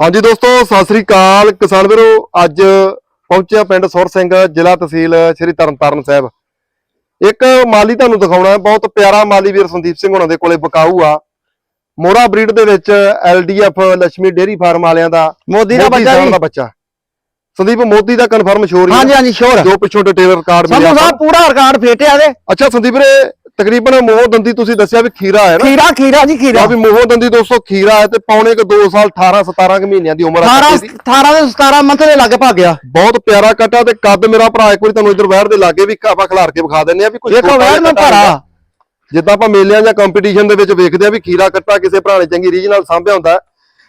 ਹਾਂਜੀ ਦੋਸਤੋ ਸਤਿ ਸ੍ਰੀ ਅਕਾਲ ਕਿਸਾਨ ਵੀਰੋ। ਅੱਜ ਪਹੁੰਚਿਆ ਪਿੰਡ ਸੁਰ ਸਿੰਘ ਜ਼ਿਲ੍ਹਾ ਤਹਿਸੀਲ ਸ਼੍ਰੀ ਤਰਨਤਾਰਨ ਸਾਹਿਬ। ਇੱਕ ਮਾਲੀ ਤੁਹਾਨੂੰ ਦਿਖਾਉਣਾ ਹੈ ਬਹੁਤ ਪਿਆਰਾ ਮਾਲੀ ਵੀਰ ਸੰਦੀਪ ਸਿੰਘ ਹੁਣਾਂ ਦੇ ਕੋਲੇ ਬਕਾਊ ਆ। ਮੋਰਾ ਬਰੀਡ ਦੇ ਵਿੱਚ ਐਲਡੀਐਫ ਲక్ష్ਮੀ ਡੇਰੀ ਫਾਰਮ ਵਾਲਿਆਂ ਦਾ ਮੋਦੀ ਦਾ ਬੱਚਾ ਜੀ। ਦਾ ਬੱਚਾ। ਸੰਦੀਪ ਮੋਦੀ ਦਾ ਕਨਫਰਮ ਸ਼ੋਰ ਹਾਂਜੀ ਹਾਂਜੀ ਸ਼ੋਰ ਜੋ ਪਿੱਛੋਂ ਡਿਟੇਲ ਰਿਕਾਰਡ ਮਿਲਿਆ ਸੰਧੂ ਸਾਹਿਬ ਪੂਰਾ ਰਿਕਾਰਡ ਫੇਟਿਆ ਦੇ ਅੱਛਾ ਸੰਦੀਪ ਵੀਰੇ ਤਕਰੀਬਨ ਮੋਹ ਦੰਦੀ ਤੁਸੀਂ ਦੱਸਿਆ ਵੀ ਖੀਰਾ ਹੈ ਨਾ? ਖੀਰਾ ਖੀਰਾ ਜੀ ਖੀਰਾ। ਵੀ ਮੋਹ ਦੰਦੀ ਦੋਸਤੋ ਖੀਰਾ ਹੈ ਤੇ ਪੌਣੇ ਕ 2 ਸਾਲ 18 17 ਕੁ ਮਹੀਨਿਆਂ ਦੀ ਉਮਰ ਆ 18 ਕੱਟੇ ਦੀ। 18 ਦੇ 17 ਮੰਥ ਦੇ ਲੱਗ ਭਾ ਗਿਆ। ਬਹੁਤ ਪਿਆਰਾ ਕੱਟਾ ਤੇ ਕੱਦ ਮੇਰਾ ਭਰਾ ਇੱਕ ਵਾਰੀ ਤੁਹਾਨੂੰ ਇਧਰ ਵਹਿਰ ਦੇ ਲਾਗੇ ਵੀ ਆਪਾਂ ਖਿਲਾਰ ਕੇ ਵਿਖਾ ਦਿੰਨੇ ਆ ਵੀ ਕੋਈ ਦੇਖੋ ਨੂੰ ਕੱਟਾ ਭਰਾ। ਜਿੱਦਾਂ ਆਪਾਂ ਮੇਲਿਆਂ ਜਾਂ ਕੰਪੀਟੀਸ਼ਨ ਦੇ ਵਿੱਚ ਵੇਖਦੇ ਆ ਵੀ ਖੀਰਾ ਕੱਟਾ ਕਿਸੇ ਭਰਾ ਨੇ ਚੰਗੀ ਰੀਜ ਨਾਲ ਸਾਂਭਿਆ ਹੁੰਦਾ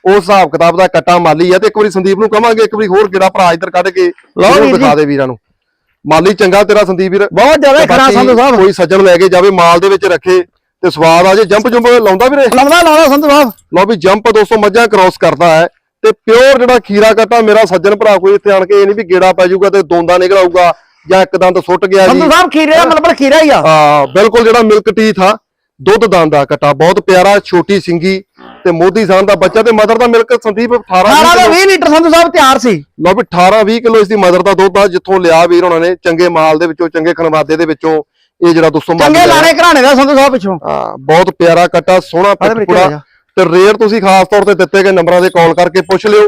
ਉਸ ਹਿਸਾਬ ਕਿਤਾਬ ਦਾ ਕੱਟਾ ਮਾਲੀ ਆ ਤੇ ਇੱਕ ਵਾਰੀ ਸੰਦੀਪ ਨੂੰ ਕਵਾਂਗੇ ਇੱਕ ਵਾਰੀ ਹੋਰ ਕਿਹੜਾ ਭਰਾ ਇੱਧਰ ਕੱਢ ਕੇ ਲਓ ਦਿਖਾ। ਦੇ ਵੀਰਾਂ ਨੂੰ। ਮਾਲੀ ਚੰਗਾ ਤੇਰਾ ਸੰਦੀਪ ਵੀਰ। ਬਹੁਤ ਜ਼ਿਆਦਾ ਖਰਾ ਸੰਧੂ ਸਾਹਿਬ। ਕੋਈ ਸੱਜਣ ਲੈ ਕੇ ਜਾਵੇ ਮਾਲ ਦੇ ਵਿੱਚ ਰੱਖੇ ਤੇ ਸਵਾਦ ਆ ਜੇ। ਜੰਪ ਜੰਪ ਲਾਉਂਦਾ ਵੀਰੇ? ਲੰਮਦਾ ਲਾਉਣਾ ਸੰਧੂ ਸਾਹਿਬ। ਲਓ ਵੀ ਜੰਪ 200 ਮੱਝਾਂ ਕ੍ਰਾਸ ਕਰਦਾ ਹੈ ਤੇ ਪਿਓਰ ਜਿਹੜਾ ਖੀਰਾ ਕੱਟਾ ਮੇਰਾ ਸੱਜਣ ਭਰਾ ਕੋਈ ਇੱਥੇ ਆਣ ਕੇ ਇਹ ਨਹੀਂ ਵੀ ਗੇੜਾ ਪੈ ਜਾਊਗਾ ਤੇ ਦੋਂਦਾ ਨਿਕਲ ਆਊਗਾ ਜਾਂ ਇੱਕ ਦੰਦ ਸੁੱਟ ਗਿਆ ਜੀ। ਸੰਧੂ ਸਾਹਿਬ ਖੀਰੇ ਦਾ ਮਤਲਬ ਖੀਰਾ ਹੀ ਆ। ਹਾਂ ਬਿਲਕੁਲ ਜਿਹੜਾ ਮਿਲਕ ਟੀਥ ਆ ਦੁੱਧ ਦੰਦ ਦਾ ਕੱਟਾ। ਬਹੁਤ ਪਿਆਰਾ ਛੋਟੀ ਸਿੰਗੀ ਤੇ ਮੋਦੀ ਸਾਨ ਦਾ ਬੱਚਾ ਤੇ ਮਦਰ ਦਾ ਮਿਲਕ ਸੰਦੀਪ 18 18 ਦਾ ਕਿਲੋ 20 ਲੀਟਰ ਸੰਧੂ ਸਾਹਿਬ ਤਿਆਰ ਸੀ। ਲਓ ਵੀ 18 20 ਕਿਲੋ ਇਸ ਦੀ ਮਦਰ ਦਾ ਦੁੱਧ ਆ ਜਿੱਥੋਂ ਲਿਆ ਵੀਰ ਉਹਨਾਂ ਨੇ ਚੰਗੇ ਮਾਲ ਦੇ ਵਿੱਚੋਂ ਚੰਗੇ ਖਣਵਾਦੇ ਦੇ ਵਿੱਚੋਂ ਇਹ ਜਿਹੜਾ 200 ਮਾਲ ਚੰਗੇ ਲਾਣੇ ਘਰਾਣੇ ਦਾ ਸੰਧੂ ਸਾਹਿਬ ਪਿੱਛੋਂ। ਹਾਂ ਬਹੁਤ ਪਿਆਰਾ ਕੱਟਾ ਸੋਹਣਾ ਅਰੇ ਪਿੱਠ ਮੇਰੇ ਪੂੜਾ ਕੋਲ ਆ ਜਾ। ਤੇ ਰੇਟ ਤੁਸੀਂ ਖਾਸ ਤੌਰ ਤੇ ਦਿੱਤੇ ਗਏ ਨੰਬਰਾਂ ਤੇ ਕਾਲ ਕਰਕੇ ਪੁੱਛ ਲਿਓ।